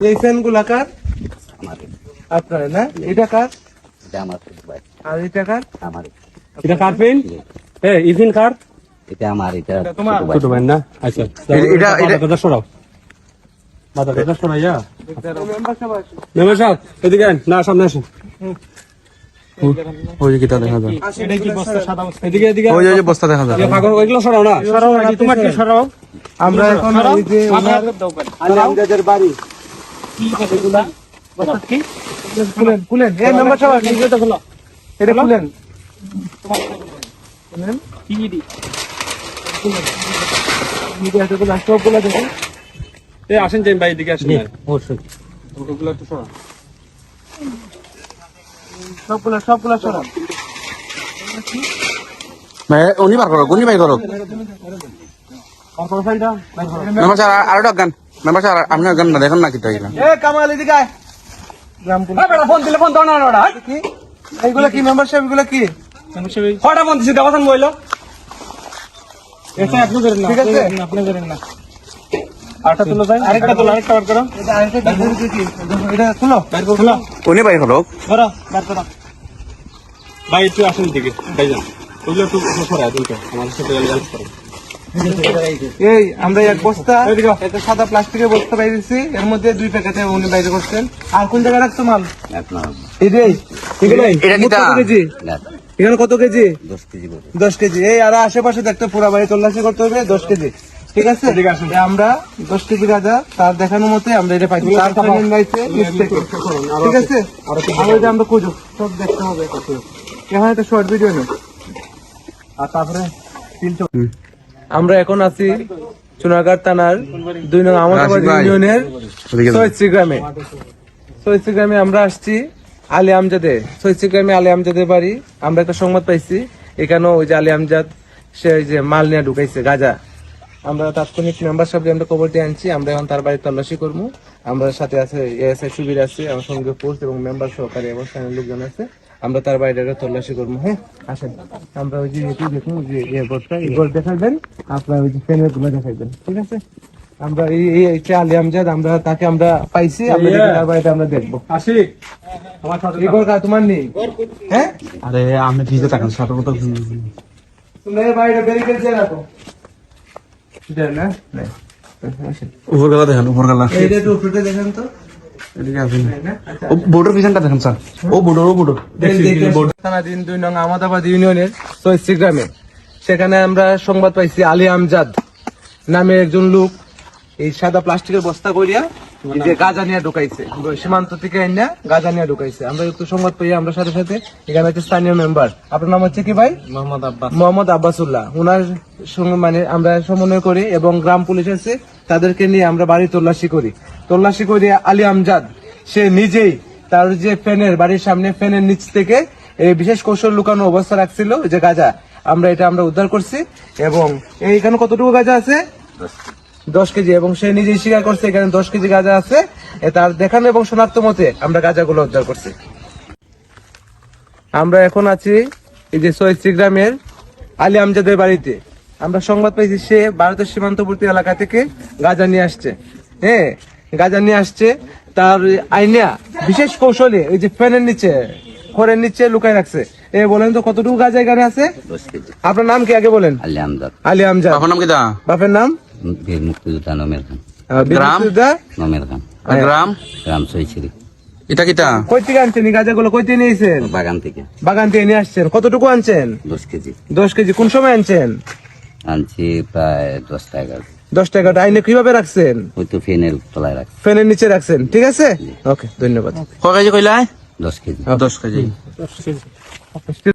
এই ফ্যানগুলা কার আপনার না? এটা কার? এটা আমার ছোট ভাই। আর এটা কার? আমার এটা কার পেন ইফিন কার? এটা আমার এটা তোমার? ছোট ভাই। না? আচ্ছা। এটা- এটা- সরাও। মাথা কথা সরাইয়া মেম্বার সাহেব এদিকে না সামনে আসুন। ওই যে দেখা যায়। এটা কি বস্তা সাদা বস্তা। এদিকে এদিকে ওই যে বস্তা দেখা যায়। এ ওইগুলো সরাও না। সরাও না, তোমার কি সরাও? আমরা এখন এই যে ওনার বাড়ি। খুলেন খুলেন। এই এটা খুলো। এটা খুলেন। খুলেন মিডিয়া থেকে সবগুলো দেখুন এ আসেন যাই ভাই এদিকে আসেন। ওগুলো একটু সরাও সবগুলো সবগুলো সরাও ভাই উনি বার করো উনি বাই করো। স্যার আরও ডাক গান। মেম্বার স্যার আপনার গান না দেখেন না কিতা গেলাম এ কামাল এদিকে আয়। পুলিশ ফোন দিলে ফোন দাও না ওটা কি? এইগুলো কি মেম্বারশিপ এগুলো কি? কয়টা ফোন দিছি দেওয়া বইলো। এটা আপনি করেন না ঠিক আছে? আপনি করেন না। আরেকটা তুলো যাই। আরেকটা তুলো আরেকটা বার করো। এটা আরেকটা কি কি? এটা খুলো খুলো উনি বাই করো করো বার করো। ভাই একটু আসেন দিকে ভাই যান ওগুলো একটু আমাদের সাথে করো এই আমরা এক বস্তা একটা সাদা প্লাস্টিকের বস্তা বাইরেছি এর মধ্যে দুই প্যাকেটে উনি বাইরে করছেন। আর কোন জায়গায় রাখছো মাল? এই যে তা? কেজি? এখানে কত কেজি? দশ কেজি দশ কেজি। এই আর আশেপাশে দেখতে পুরা বাড়ি তল্লাশি করতে হবে দশ কেজি। ঠিক আছে? আমরা দশ কেজি গাঁজা তার দেখানোর মতে আমরা এটা পাইছি। তার। ঠিক আছে? আর আমরা খুঁজো সব দেখতে হবে। এখানে একটা শর্ট ভিডিও নেই। আর তারপরে আমরা এখন আছি চুনাগার থানার দুই নং ইউনিয়নের। সৈয়দশ্রী গ্রামে সৈয়দশ্রী গ্রামে আমরা আসছি আলী আমজাদে। সৈয়দশ্রী গ্রামে আলী আমজাদের বাড়ি। আমরা একটা সংবাদ পাইছি এখানেও ওই যে আলী আমজাদ সে ওই যে মাল নিয়ে ঢুকাইছে গাজা। আমরা তাৎক্ষণিক মেম্বার সাহেব আমরা খবর দিয়ে আনছি আমরা এখন তার বাড়ি তল্লাশি করব। আমরা সাথে আছে এএসআই সুবির আছে আমার সঙ্গে পোস্ট এবং মেম্বার সহকারী এবং স্থানীয় লোকজন আছে। আমরা তার বাড়িটা তল্লাশি করব হ্যাঁ? আসেন। আমরা ওই যে এটি দেখুন যে এয়ারপোর্টটা এয়ারপোর্ট দেখাবেন আপনার ওই যে ফ্যানেরগুলো দেখাবেন ঠিক আছে? আমরা এই এই আলী আমজাদ আমরা তাকে আমরা পাইছি আমরা তার বাড়িটা আমরা দেখব। আশিক আমার সাথে এই ঘর কার তোমার নেই? হ্যাঁ? আরে আমি ভিজে থাকেন সাথে কথা তোমরা এই বাড়িটা ব্যারিকেড দিয়ে রাখো। দেন না উপর গলা দেখেন উপর গলা। এইটা একটু উপরে দেখেন তো। এদিকে আসেন। না? ও বোর্ডের পিছনটা দেখেন স্যার। ও বোর্ডের ও বোর্ডের। থানাধীন দুই নং আহমদাবাদ ইউনিয়নের গ্রামে। সেখানে আমরা সংবাদ পাইছি আলী আমজাদ নামে একজন লোক। এই সাদা প্লাস্টিকের বস্তা করিয়া যে গাজা নিয়ে ঢুকাইছে। সীমান্ত থেকে এনে গাজা নিয়ে ঢুকাইছে। আমরা একটু সংবাদ পাই আমরা সাথে সাথে এখানে হচ্ছে স্থানীয় মেম্বার আপনার নাম হচ্ছে কি ভাই? মোহাম্মদ আব্বাস। মোহাম্মদ আব্বাসুল্লাহ। ওনার সঙ্গে মানে আমরা সমন্বয় করি এবং গ্রাম পুলিশ আছে তাদেরকে নিয়ে আমরা বাড়ি তল্লাশি করি। তল্লাশি করি আলী আমজাদ সে নিজেই তার যে ফ্যানের বাড়ির সামনে ফ্যানের নিচ থেকে এই বিশেষ কৌশল লুকানো অবস্থা রাখছিল যে গাজা। আমরা এটা আমরা উদ্ধার করছি এবং এইখানে কতটুকু গাজা আছে? দশ কেজি এবং সে নিজেই স্বীকার করছে এখানে দশ কেজি গাজা আছে তার দেখানো এবং শনাক্ত মতে আমরা গাজাগুলো উদ্ধার করছি। আমরা এখন আছি এই যে সৈয়দশ্রী গ্রামের আলী আমজাদের বাড়িতে। আমরা সংবাদ পাইছি সে ভারতের সীমান্তবর্তী এলাকা থেকে গাঁজা নিয়ে আসছে। হ্যাঁ গাঁজা নিয়ে আসছে তার আইনা বিশেষ কৌশলে এই যে ফ্যানের নিচে খড়ের নিচে লুকায় রাখছে। এ বলেন তো কতটুকু গাঁজা এখানে আছে? আপনার নাম কি আগে বলেন? আলী আমজাদ। আপনার নাম কিতা বাপের নাম? বীর মুক্তিযোদ্ধা নমের খান। গ্রাম? নমের খান। গ্রাম? গ্রাম সৈছিরি এটা কিতা কই থেকে আনছেন? এই গাঁজাগুলো কই থেকে নিয়েছেন? বাগান থেকে। বাগান থেকে নিয়ে আসছেন। কতটুকু আনছেন? দশ কেজি। দশ কেজি। কোন সময় আনছেন? আনছি প্রায় দশ টাকা দশ টাকাটা আইনে কীভাবে রাখছেন? ওই তো ফেনের তলায় রাখছি। ফ্যানের নিচে রাখছেন। ঠিক আছে? ওকে ধন্যবাদ। ক কেজি কইলা? দশ কেজি। দশ কেজি।